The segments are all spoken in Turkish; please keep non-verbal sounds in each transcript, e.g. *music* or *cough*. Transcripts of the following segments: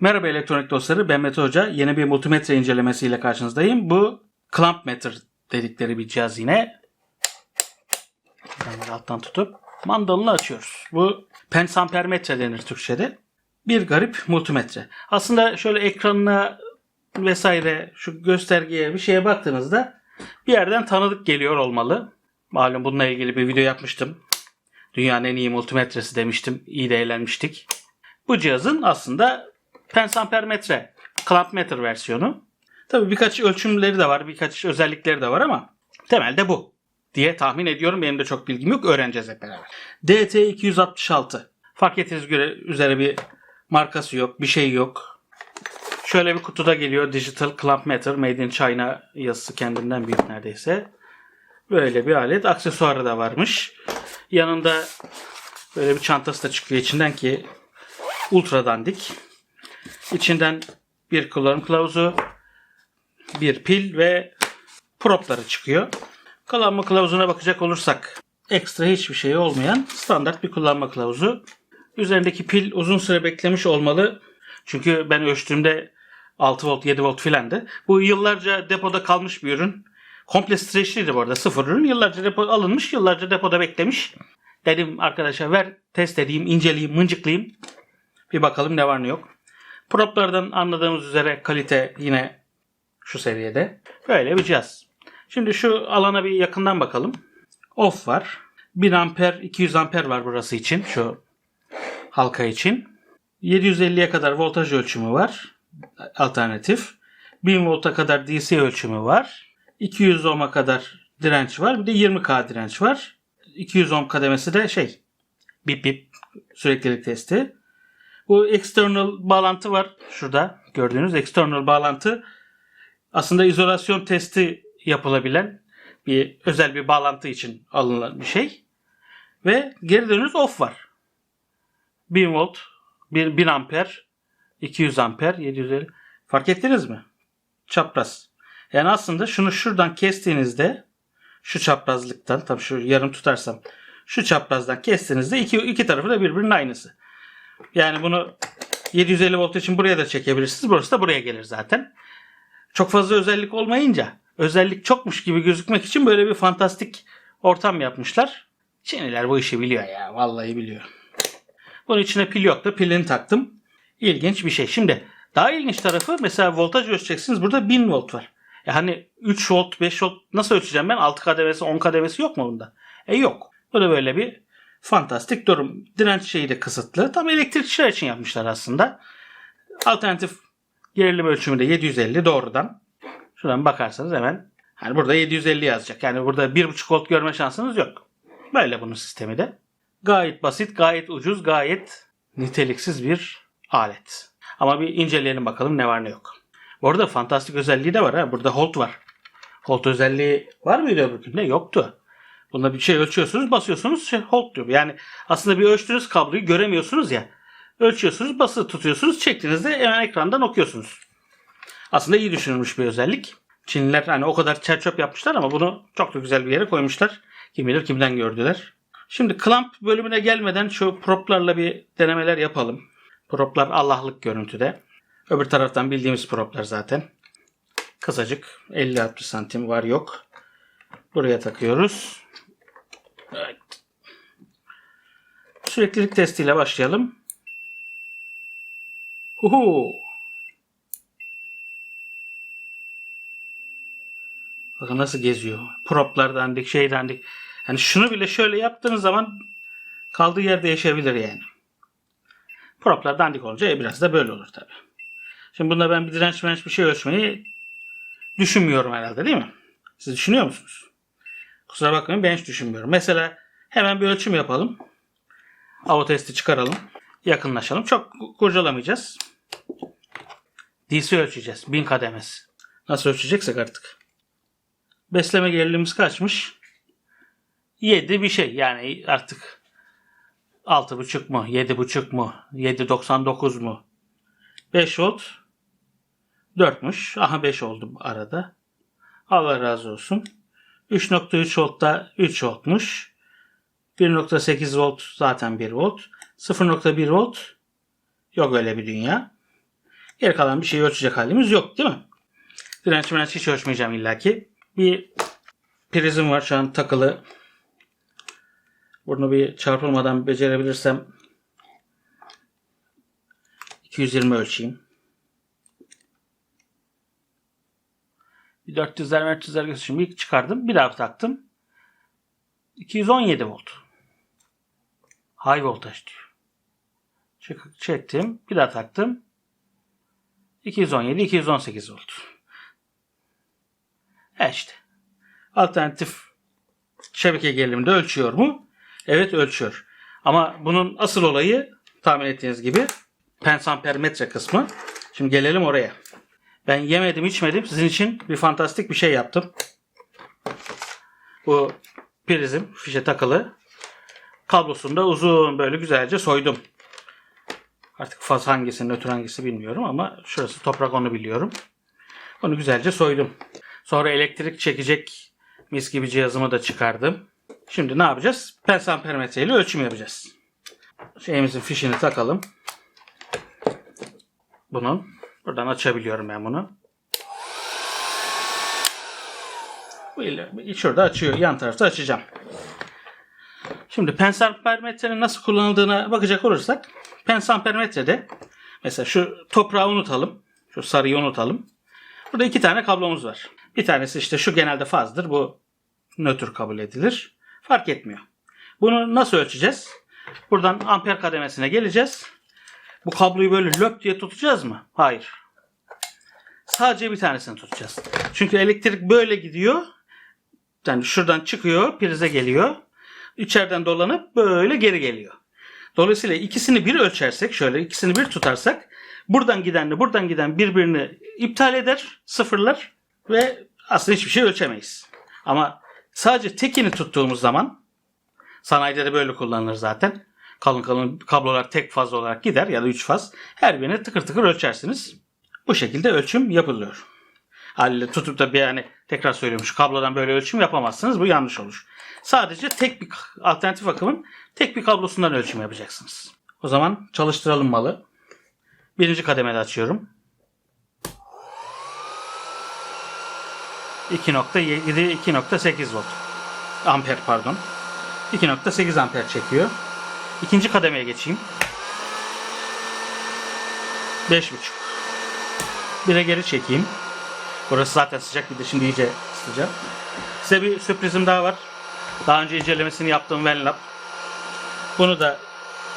Merhaba elektronik dostları ben Mete Hoca. Yeni bir multimetre incelemesiyle karşınızdayım. Bu clamp meter dedikleri bir cihaz yine. Bunları alttan tutup mandalını açıyoruz. Bu pensampermetre denir Türkçe'de. Bir garip multimetre. Aslında şöyle ekranına vesaire şu göstergeye bir şeye baktığınızda bir yerden tanıdık geliyor olmalı. Malum bununla ilgili bir video yapmıştım. Dünyanın en iyi multimetresi demiştim. İyi de eğlenmiştik. Bu cihazın aslında pensampermetre, clamp meter versiyonu. Tabii birkaç ölçümleri de var, birkaç özellikleri de var ama temelde bu diye tahmin ediyorum. Benim de çok bilgim yok. Öğreneceğiz hep beraber. DT266. Fark ettiğiniz göre üzere bir markası yok, bir şey yok. Şöyle bir kutuda geliyor. Digital Clamp Meter Made in China yazısı kendinden büyük neredeyse. Böyle bir alet. Aksesuarı da varmış. Yanında böyle bir çantası da çıkıyor içinden ki ultra dandik. İçinden bir kullanım kılavuzu, bir pil ve propları çıkıyor. Kullanma kılavuzuna bakacak olursak ekstra hiçbir şey olmayan standart bir kullanma kılavuzu. Üzerindeki pil uzun süre beklemiş olmalı. Çünkü ben ölçtüğümde 6 volt 7 volt filandı. Bu yıllarca depoda kalmış bir ürün. Komple streçliydi bu arada sıfır ürün. Yıllarca depo alınmış yıllarca depoda beklemiş. Dedim arkadaşa ver test edeyim inceleyeyim mıncıklayayım. Bir bakalım ne var ne yok. Proplardan anladığımız üzere kalite yine şu seviyede. Böyle bir cihaz. Şimdi şu alana bir yakından bakalım. Off var. 1000 amper 200 amper var burası için. Şu halka için. 750'ye kadar voltaj ölçümü var. Alternatif. 1000 volta kadar DC ölçümü var. 200 ohm'a kadar direnç var. Bir de 20K direnç var. 200 ohm kademesi de şey bip bip süreklilik testi. Bu external bağlantı var şurada gördüğünüz external bağlantı aslında izolasyon testi yapılabilen bir özel bir bağlantı için alınan bir şey. Ve geri dönüş off var. 1000 volt, 1, 1000 amper, 200 amper, 750. Fark ettiniz mi? Çapraz. Yani aslında şunu şuradan kestiğinizde şu çaprazlıktan tam şu yarım tutarsam şu çaprazdan kestiğinizde iki, iki tarafı da birbirinin aynısı. Yani bunu 750 volt için buraya da çekebilirsiniz. Burası da buraya gelir zaten. Çok fazla özellik olmayınca özellik çokmuş gibi gözükmek için böyle bir fantastik ortam yapmışlar. Çinliler bu işi biliyor ya. Vallahi biliyor. Bunun içine pil yoktu. Pilini taktım. İlginç bir şey. Şimdi daha ilginç tarafı mesela voltaj ölçeceksiniz. Burada 1000 volt var. Yani 3 volt, 5 volt nasıl ölçeceğim ben? 6 kademesi, 10 kademesi yok mu bunda? E yok. Da böyle bir fantastik durum. Direnç şeyi de kısıtlı. Tam elektrikçiler için yapmışlar aslında. Alternatif gerilim ölçümü de 750 doğrudan. Şuradan bakarsanız hemen hani burada 750 yazacak. Yani burada 1.5 volt görme şansınız yok. Böyle bunun sistemi de. Gayet basit, gayet ucuz, gayet niteliksiz bir alet. Ama bir inceleyelim bakalım ne var ne yok. Bu arada fantastik özelliği de var ha. Burada hold var. Hold özelliği var mıydı öbürkünde? Yoktu. Bunda bir şey ölçüyorsunuz, basıyorsunuz, şey, hold diyor. Yani aslında bir ölçtüğünüz kabloyu göremiyorsunuz ya. Ölçüyorsunuz, basılı tutuyorsunuz, çektiğinizde hemen ekrandan okuyorsunuz. Aslında iyi düşünülmüş bir özellik. Çinliler hani o kadar çerçöp yapmışlar ama bunu çok da güzel bir yere koymuşlar. Kim bilir kimden gördüler. Şimdi clamp bölümüne gelmeden şu proplarla bir denemeler yapalım. Proplar Allah'lık görüntüde. Öbür taraftan bildiğimiz proplar zaten. Kısacık 50-60 santim var yok. Buraya takıyoruz. Evet. Süreklilik testiyle başlayalım. Uhu. Bakın nasıl geziyor. Proplar dandik, şey dandik. Yani şunu bile şöyle yaptığınız zaman kaldığı yerde yaşayabilir yani. Proplar dandik olunca e, biraz da böyle olur tabi. Şimdi bunda ben bir direnç bir şey ölçmeyi düşünmüyorum herhalde değil mi? Siz düşünüyor musunuz? Kusura bakmayın ben hiç düşünmüyorum. Mesela hemen bir ölçüm yapalım. Avo testi çıkaralım. Yakınlaşalım. Çok kurcalamayacağız. DC ölçeceğiz. 1000 kademesi. Nasıl ölçeceksek artık. Besleme gerilimimiz kaçmış? 7 bir şey. Yani artık 6.5 mu? 7.5 mu? 7.99 mu? 5 volt 4'müş. Aha 5 oldu arada. Allah razı olsun. 3.3 voltta 3 voltmuş. 1.8 volt zaten 1 volt. 0.1 volt yok öyle bir dünya. Geri kalan bir şeyi ölçecek halimiz yok değil mi? Direnç direnç hiç ölçmeyeceğim illaki. Bir prizim var şu an takılı. Bunu bir çarpılmadan becerebilirsem 220 ölçeyim. Bir 400'ler 400'ler göstereyim. İlk çıkardım. Bir daha taktım. 217 volt. High voltage diyor. Çık, çektim. Bir daha taktım. 217, 218 volt. E işte. Alternatif şebeke geriliminde ölçüyor mu? Evet ölçüyor. Ama bunun asıl olayı tahmin ettiğiniz gibi pensampermetre kısmı. Şimdi gelelim oraya. Ben yemedim içmedim. Sizin için bir fantastik bir şey yaptım. Bu prizim fişe takılı. Kablosunu da uzun böyle güzelce soydum. Artık faz hangisi, nötr hangisi bilmiyorum ama şurası toprak onu biliyorum. Onu güzelce soydum. Sonra elektrik çekecek mis gibi cihazımı da çıkardım. Şimdi ne yapacağız? Pensampermetre ile ölçüm yapacağız. Şeyimizin fişini takalım. Bunun. Buradan açabiliyorum ben bunu. Bu Şurada açıyor. Yan tarafta açacağım. Şimdi pensampermetrenin nasıl kullanıldığına bakacak olursak pensampermetrede mesela şu toprağı unutalım. Şu sarıyı unutalım. Burada iki tane kablomuz var. Bir tanesi işte şu genelde fazdır. Bu nötr kabul edilir. Fark etmiyor. Bunu nasıl ölçeceğiz? Buradan amper kademesine geleceğiz. Bu kabloyu böyle löp diye tutacağız mı? Hayır. Sadece bir tanesini tutacağız. Çünkü elektrik böyle gidiyor. Yani şuradan çıkıyor, prize geliyor. İçeriden dolanıp böyle geri geliyor. Dolayısıyla ikisini bir ölçersek, şöyle ikisini bir tutarsak buradan gidenle buradan giden birbirini iptal eder, sıfırlar ve aslında hiçbir şey ölçemeyiz. Ama sadece tekini tuttuğumuz zaman sanayide de böyle kullanılır zaten. Kalın kalın kablolar tek faz olarak gider ya da üç faz. Her birini tıkır tıkır ölçersiniz. Bu şekilde ölçüm yapılıyor. Haliyle tutup da bir yani tekrar söylüyorum şu kablodan böyle ölçüm yapamazsınız. Bu yanlış olur. Sadece tek bir alternatif akımın tek bir kablosundan ölçüm yapacaksınız. O zaman çalıştıralım malı. Birinci kademede açıyorum. 2.7 2.8 volt. Amper pardon. 2.8 amper çekiyor. İkinci kademeye geçeyim. 5.5. Bire geri çekeyim. Burası zaten sıcak bir de şimdi iyice ısıtacağım. Size bir sürprizim daha var. Daha önce incelemesini yaptığım Venlab. Bunu da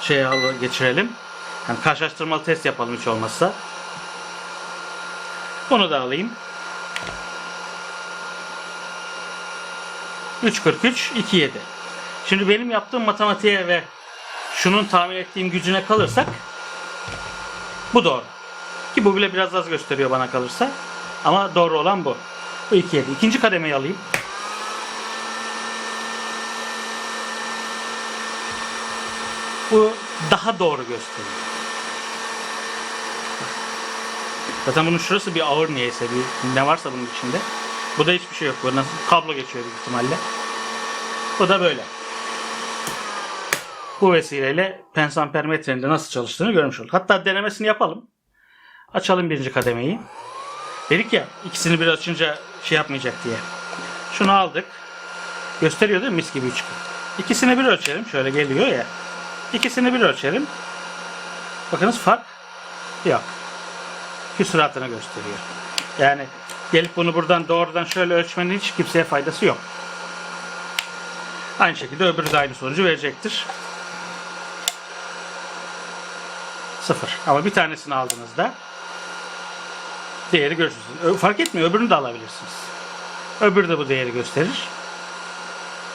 şeye geçirelim. Yani karşılaştırmalı test yapalım hiç olmazsa. Bunu da alayım. 3.43 2.7. Şimdi benim yaptığım matematiğe ve şunun tahmin ettiğim gücüne kalırsak bu doğru. Ki bu bile biraz az gösteriyor bana kalırsa. Ama doğru olan bu. Bu 2.7. İkinci kademeyi alayım. Bu daha doğru gösteriyor. Zaten bunun şurası bir ağır niyeyse bir ne varsa bunun içinde. Bu da hiçbir şey yok. Bu nasıl kablo geçiyor büyük ihtimalle. Bu da böyle. Bu vesileyle pensampermetrenin de nasıl çalıştığını görmüş olduk. Hatta denemesini yapalım. Açalım birinci kademeyi. Dedik ya ikisini bir açınca şey yapmayacak diye. Şunu aldık. Gösteriyor değil mi mis gibi 3 İkisini bir ölçelim. Şöyle geliyor ya. İkisini bir ölçelim. Bakınız fark yok. Küsuratını gösteriyor. Yani gelip bunu buradan doğrudan şöyle ölçmenin hiç kimseye faydası yok. Aynı şekilde öbürü de aynı sonucu verecektir. Sıfır. Ama bir tanesini aldığınızda değeri görürsünüz. Fark etmiyor. Öbürünü de alabilirsiniz. Öbürü de bu değeri gösterir.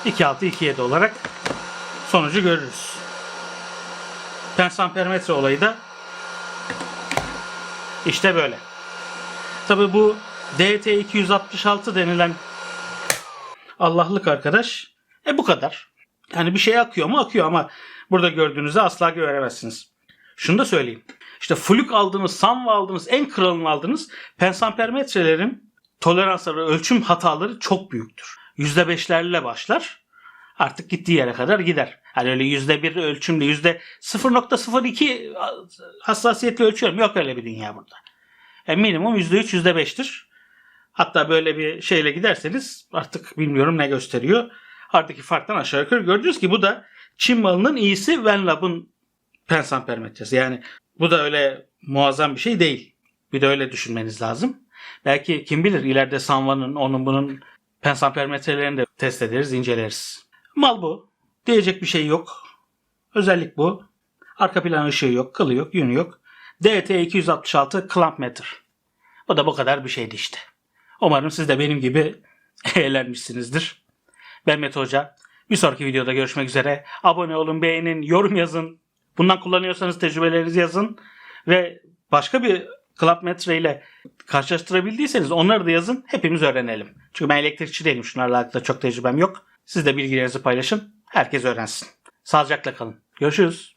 2.6 2.7 olarak sonucu görürüz. Pensampermetre olayı da işte böyle. Tabi bu DT266 denilen Allah'lık arkadaş e bu kadar. Yani bir şey akıyor mu akıyor ama burada gördüğünüzde asla göremezsiniz. Şunu da söyleyeyim. İşte flük aldığınız, samva aldığınız, en kralını aldığınız pensampermetrelerin toleransları, ölçüm hataları çok büyüktür. %5'lerle başlar. Artık gittiği yere kadar gider. Hani öyle %1 ölçümle yüzde 0.02 hassasiyetle ölçüyorum. Yok öyle bir dünya burada. Yani minimum %3, %5'tir. Hatta böyle bir şeyle giderseniz artık bilmiyorum ne gösteriyor. Aradaki farktan aşağı yukarı gördünüz ki bu da Çin malının iyisi Venlab'ın pensampermetresi. Yani bu da öyle muazzam bir şey değil. Bir de öyle düşünmeniz lazım. Belki kim bilir ileride Sanva'nın onun bunun pensampermetrelerini de test ederiz, inceleriz. Mal bu. Diyecek bir şey yok. Özellik bu. Arka plan ışığı yok, kılı yok, yünü yok. DT266 Clamp Meter. Bu da bu kadar bir şeydi işte. Umarım siz de benim gibi *laughs* eğlenmişsinizdir. Ben Mete Hoca. Bir sonraki videoda görüşmek üzere. Abone olun, beğenin, yorum yazın. Bundan kullanıyorsanız tecrübelerinizi yazın. Ve başka bir Clamp Metre ile karşılaştırabildiyseniz onları da yazın. Hepimiz öğrenelim. Çünkü ben elektrikçi değilim. Şunlarla alakalı çok tecrübem yok. Siz de bilgilerinizi paylaşın. Herkes öğrensin. Sağlıcakla kalın. Görüşürüz.